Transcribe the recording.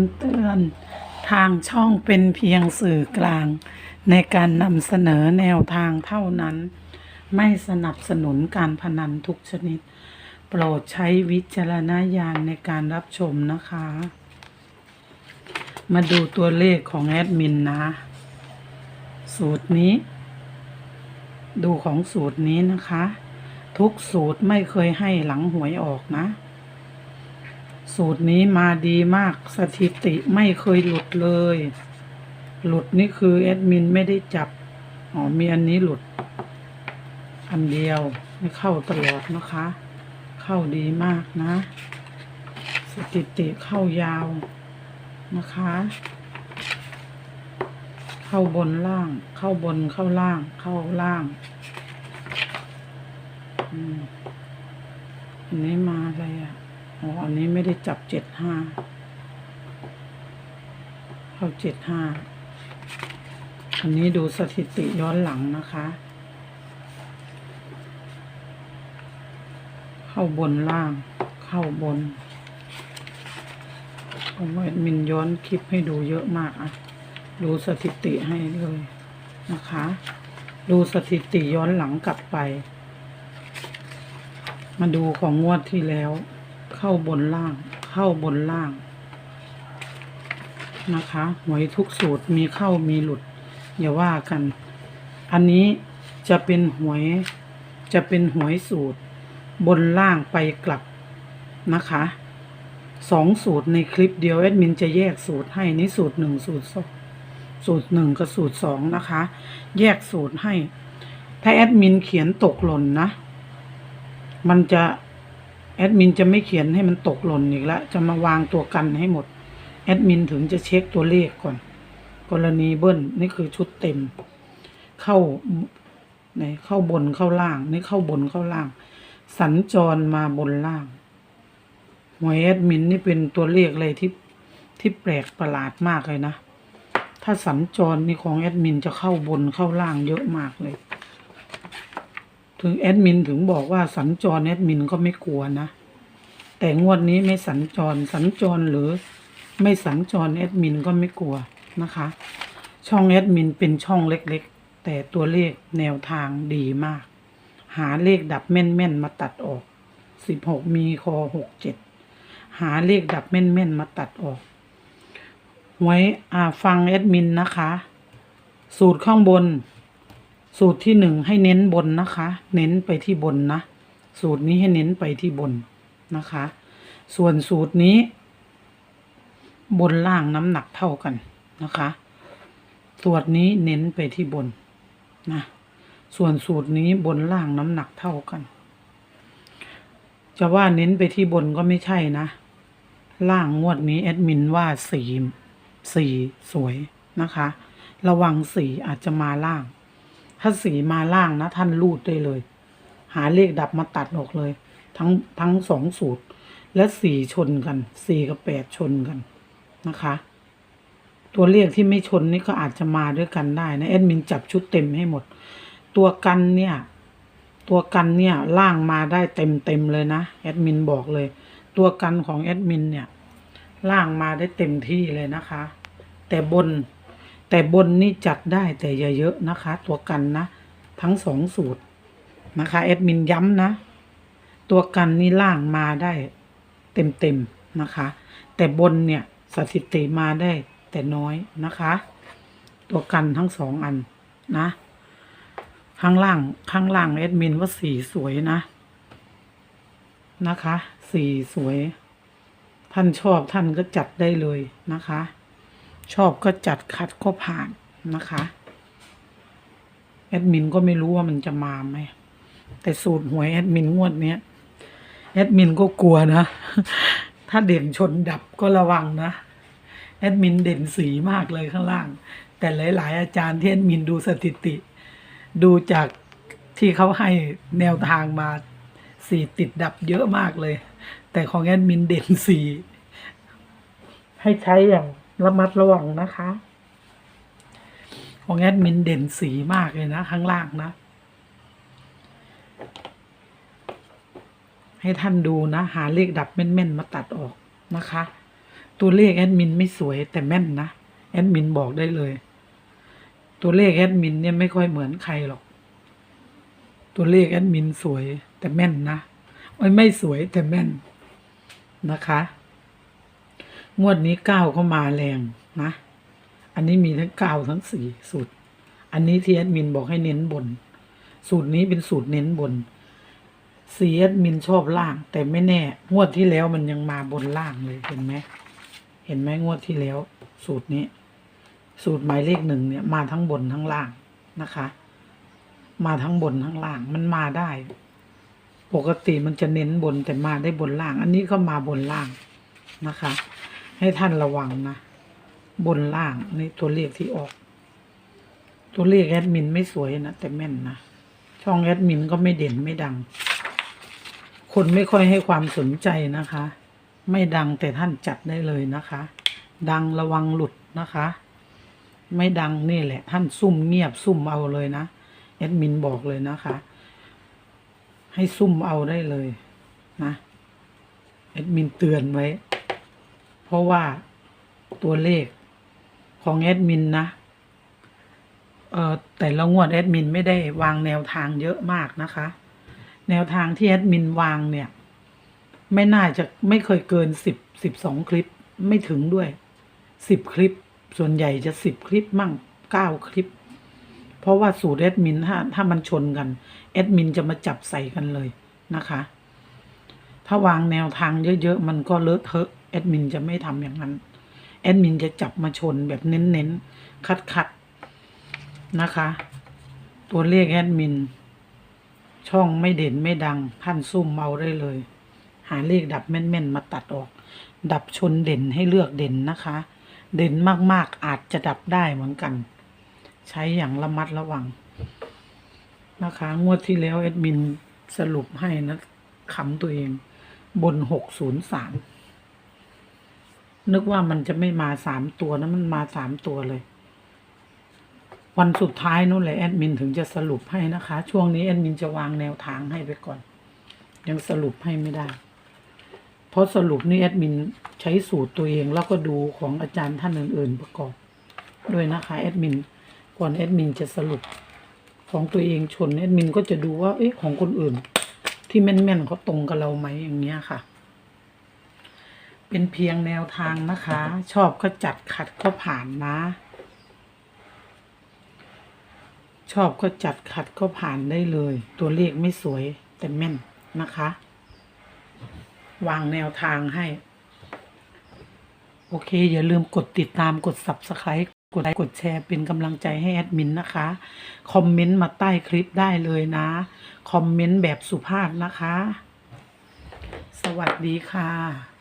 ำเตือน ทางช่องเป็นเพียงสื่อกลาง ในการนำเสนอแนวทางเท่านั้น ไม่สนับสนุนการพนันทุกชนิด โปรดใช้วิจารณญาณในการรับชมนะคะ มาดูตัวเลขของแอดมินนะ สูตรนี้ ดูของสูตรนี้นะคะ ทุกสูตรไม่เคยให้หลังหวยออกนะ สูตรนี้มาดีมากสถิติไม่เคยหลุดเลย หลุดนี่คือแอดมินไม่ได้จับ อ๋อ มีอันนี้หลุด อันเดียวไม่เข้าตลอดนะคะ เข้าดีมากนะ สถิติเข้ายาวนะคะ เข้าบนล่าง เข้าบนเข้าล่าง เข้าล่างอืมอันนี้มาอะไรอะ อ๋ออันนี้ไม่ได้จับเจ็ดห้าเข้าเจ็ดห้าอันนี้ดูสถิติย้อนหลังนะคะ เข้าบนล่าง เข้าบนผมว่าแอดมินย้อนคลิปให้ดูเยอะมากอะดูสถิติให้เลยนะคะ ดูสถิติย้อนหลังกลับไป มาดูของงวดที่แล้ว เข้าบนล่าง เข้าบนล่าง นะคะหวยทุกสูตรมีเข้ามีหลุด อย่าว่ากัน อันนี้จะเป็นหวย จะเป็นหวยสูตร บนล่างไปกลับนะคะสองสูตรในคลิปเดียวแอดมินจะแยกสูตรให้นี่สูตรหนึ่งสูตรสองสูตรหนึ่งกับสูตรสองนะคะ แยกสูตรให้ ถ้าแอดมินเขียนตกหล่นนะ มันจะ แอดมินจะไม่เขียนให้มันตกหล่นอีกแล้วจะมาวางตัวกันให้หมด แอดมินถึงจะเช็คตัวเลขก่อน กรณีเบิ้ลนี่คือชุดเต็ม เข้าไหนเข้าบนเข้าล่าง นี่เข้าบนเข้าล่าง สัญจรมาบนล่างหวยแอดมินนี่เป็นตัวเลขอะไรที่ที่แปลกประหลาดมากเลยนะ ถ้าสัญจรนี่ของแอดมินจะเข้าบนเข้าล่างเยอะมากเลย ถึงแอดมินถึงบอกว่าสัญจรแอดมินก็ไม่กลัวนะ แต่งวดนี้ไม่สัญจรสัญจรหรือไม่สัญจรแอดมินก็ไม่กลัวนะคะ ช่องแอดมินเป็นช่องเล็กๆ แต่ตัวเลขแนวทางดีมาก หาเลขดับแม่นๆมาตัดออกสิบหกมีคอหกเจ็ดหาเลขดับแม่นๆมาตัดออก ไว้อ่าฟังแอดมินนะคะ สูตรข้างบน สูตรที่หนึ่งให้เน้นบนนะคะ เน้นไปที่บนนะ สูตรนี้ให้เน้นไปที่บนนะคะ ส่วนสูตรนี้ บนล่างน้ำหนักเท่ากันนะคะ สูตรนี้เน้นไปที่บนนะ ส่วนสูตรนี้บนล่างน้ำหนักเท่ากัน จะว่าเน้นไปที่บนก็ไม่ใช่นะ ล่างงวดนี้แอดมินว่าสีสีสวยนะคะ ระวังสีอาจจะมาล่าง ถ้าสีมาล่างนะท่านรูดได้เลย หาเลขดับมาตัดออกเลย ทั้งทั้งสองสูตร และสี่ชนกันสี่กับแปดชนกันนะคะ ตัวเลขที่ไม่ชนนี่ก็อาจจะมาด้วยกันได้นะแอดมินจับชุดเต็มให้หมด ตัวกันเนี่ย ตัวกันเนี่ยล่างมาได้เต็มเต็มเลยนะแอดมินบอกเลย ตัวกันของแอดมินเนี่ยล่างมาได้เต็มที่เลยนะคะ แต่บน แต่บนนี่จัดได้แต่อย่าเยอะนะคะ ตัวกันนะ ทั้งสองสูตรนะคะแอดมินย้ำนะ ตัวกันนี่ล่างมาได้เต็มเต็มๆนะคะ แต่บนเนี่ยสถิติมาได้แต่น้อยนะคะ ตัวกันทั้งสองอันนะ ข้างล่างข้างล่างแอดมินว่าสีสวยนะนะคะ สีสวย ท่านชอบท่านก็จัดได้เลยนะคะ ชอบก็จัดคัดก็ผ่านนะคะ แอดมินก็ไม่รู้ว่ามันจะมาไหม แต่สูตรหวยแอดมินงวดเนี้ยแอดมินก็กลัวนะ ถ้าเด่นชนดับก็ระวังนะ แอดมินเด่นสีมากเลยข้างล่าง แต่หลาย ๆ อาจารย์ที่แอดมินดูสถิติ ดูจากที่เขาให้แนวทางมาสีติดดับเยอะมากเลย แต่ของแอดมินเด่นสีให้ใช้อย่าง ระมัดระวังนะคะ ของแอดมินเด่นสีมากเลยนะ ข้างล่างนะ ให้ท่านดูนะ หาเลขดับแม่นๆมาตัดออกนะคะ ตัวเลขแอดมินไม่สวยแต่แม่นนะ แอดมินบอกได้เลย ตัวเลขแอดมินเนี่ยไม่ค่อยเหมือนใครหรอก ตัวเลขแอดมินสวยแต่แม่นนะไม่สวยแต่แม่นนะคะ งวดนี้เก้าเข้ามาแรงนะ อันนี้มีทั้งเก้าทั้งสี่สูตร อันนี้ที่แอดมินบอกให้เน้นบน สูตรนี้เป็นสูตรเน้นบนซีแอดมินชอบล่าง แต่ไม่แน่ งวดที่แล้วมันยังมาบนล่างเลยเห็นไหมเห็นไหมงวดที่แล้ว สูตรนี้ สูตรหมายเลขหนึ่งเนี่ย มาทั้งบนทั้งล่างนะคะ มาทั้งบนทั้งล่างมันมาได้ ปกติมันจะเน้นบนแต่มาได้บนล่าง อันนี้ก็มาบนล่างนะคะ ให้ท่านระวังนะ บนล่างนี่ตัวเลขที่ออก ตัวเลขแอดมินไม่สวยนะแต่แม่นนะ ช่องแอดมินก็ไม่เด่นไม่ดัง คนไม่ค่อยให้ความสนใจนะคะ ไม่ดังแต่ท่านจัดได้เลยนะคะ ดังระวังหลุดนะคะ ไม่ดังนี่แหละ ท่านซุ่มเงียบซุ่มเอาเลยนะแอดมินบอกเลยนะคะ ให้ซุ่มเอาได้เลยนะแอดมินเตือนไว้ เพราะว่าตัวเลขของแอดมินนะเอ่อแต่ละงวดแอดมินไม่ได้วางแนวทางเยอะมากนะคะ แนวทางที่แอดมินวางเนี่ย ไม่น่าจะไม่เคยเกินสิบสิบสองคลิปไม่ถึงด้วยสิบคลิป ส่วนใหญ่จะสิบคลิปมั่งเก้าคลิป เพราะว่าสูตรแอดมินถ้าถ้ามันชนกันแอดมินจะมาจับใส่กันเลยนะคะ ถ้าวางแนวทางเยอะๆ มันก็เลอะเทอะ แอดมินจะไม่ทำอย่างนั้น แอดมินจะจับมาชนแบบเน้นๆ คัดๆ นะคะ ตัวเลขแอดมิน ช่องไม่เด่นไม่ดังท่านซุ่มเอาได้เลย หาเลขดับแม่นๆ มาตัดออก ดับชนเด่นให้เลือกเด่นนะคะ เด่นมากๆอาจจะดับได้เหมือนกัน ใช้อย่างระมัดระวัง นะคะ งวดที่แล้วแอดมินสรุปให้นะขำตัวเอง บนหกศูนย์สาม นึกว่ามันจะไม่มาสามตัวนะมันมาสามตัวเลย วันสุดท้ายนู่นแหละแอดมินถึงจะสรุปให้นะคะ ช่วงนี้แอดมินจะวางแนวทางให้ไปก่อน ยังสรุปให้ไม่ได้ เพราะสรุปนี่แอดมินใช้สูตรตัวเองแล้วก็ดูของอาจารย์ท่านอื่น ๆ ประกอบด้วยนะคะแอดมินก่อนแอดมินจะสรุปของตัวเองชนแอดมินก็จะดูว่าเอ๊ะของคนอื่น ที่แม่นๆเขาตรงกับเราไหมอย่างเงี้ยค่ะ เป็นเพียงแนวทางนะคะ ชอบก็จัดขัดก็ผ่านนะ ชอบก็จัดขัดก็ผ่านได้เลย ตัวเลขไม่สวยแต่แม่นนะคะ วางแนวทางให้ โอเค อย่าลืมกดติดตามกด subscribe กดไลค์กดแชร์เป็นกำลังใจให้แอดมินนะคะ คอมเมนต์มาใต้คลิปได้เลยนะ คอมเมนต์แบบสุภาพนะคะ สวัสดีค่ะ